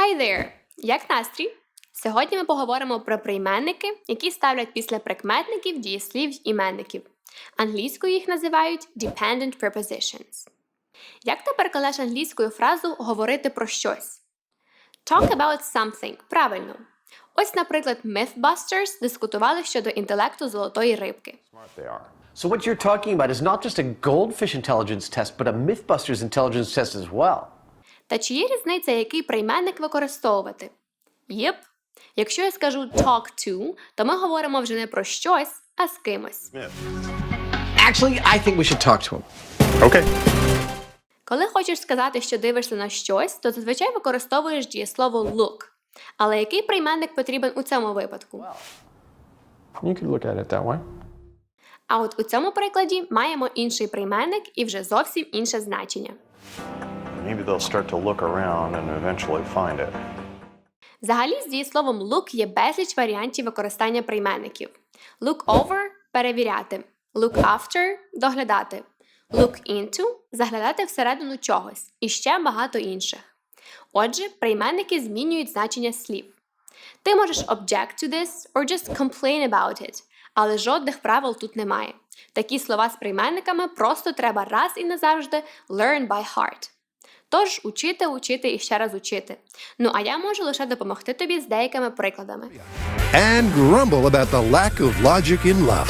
Hi there! Як настрій? Сьогодні ми поговоримо про прийменники, які ставлять після прикметників дієслів іменників. Англійською їх називають dependent prepositions. Як ти перекладеш англійською фразу говорити про щось? Talk about something. Правильно. Ось, наприклад, Mythbusters дискутували щодо інтелекту золотої рибки. They are. So what you're talking about is not just a goldfish intelligence test, but a Mythbusters intelligence test as well. Та чи є різниця, який прийменник використовувати? Єп. Якщо я скажу talk to, то ми говоримо вже не про щось, а з кимось. Actually, I think we should talk to him. Okay. Коли хочеш сказати, що дивишся на щось, то зазвичай використовуєш дієслово look. Але який прийменник потрібен у цьому випадку? You could look at it that way. А от у цьому прикладі маємо інший прийменник і вже зовсім інше значення. Maybe they'll start to look around and eventually find it. Взагалі, з дієсловом look є безліч варіантів використання прийменників. Look over перевіряти, look after доглядати, look into заглядати всередину чогось і ще багато інших. Отже, прийменники змінюють значення слів. Ти можеш object to this or just complain about it, але жодних правил тут немає. Такі слова з прийменниками просто треба раз і назавжди learn by heart. Тож учити, учити і ще раз учити. Ну а я можу лише допомогти тобі з деякими прикладами. and grumble about the lack of logic in love.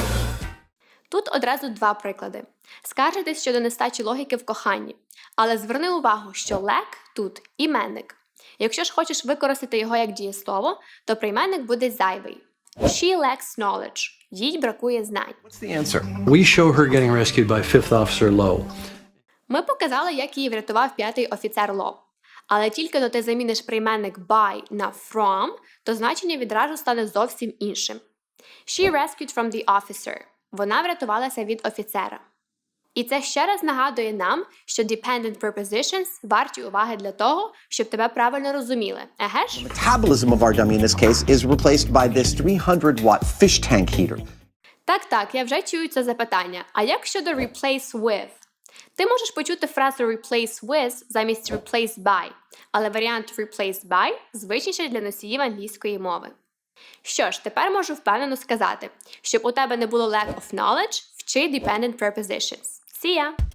Тут одразу два приклади. Скаржитесь щодо нестачі логіки в коханні. Але зверни увагу, що lack тут іменник. Якщо ж хочеш використати його як дієслово, то прийменник буде зайвий. She lacks knowledge. Їй бракує знань. What's the answer? We show her getting rescued by Fifth Officer Lowe. Ми показали, як її врятував п'ятий офіцер Ло. Але тільки но ти заміниш прийменник by на from, то значення відразу стане зовсім іншим. She rescued from the officer. Вона врятувалася від офіцера. І це ще раз нагадує нам, що dependent prepositions варті уваги для того, щоб тебе правильно розуміли. Еге ж? Metabolism of our dummy in this case is replaced by this 300 watt fish tank heater. Так, так, я вже чую це запитання. А як щодо replace with? Ти можеш почути фразу replace with замість replace by, але варіант replace by звичніший для носіїв англійської мови. Що ж, тепер можу впевнено сказати, щоб у тебе не було lack of knowledge, вчи dependent prepositions. See ya!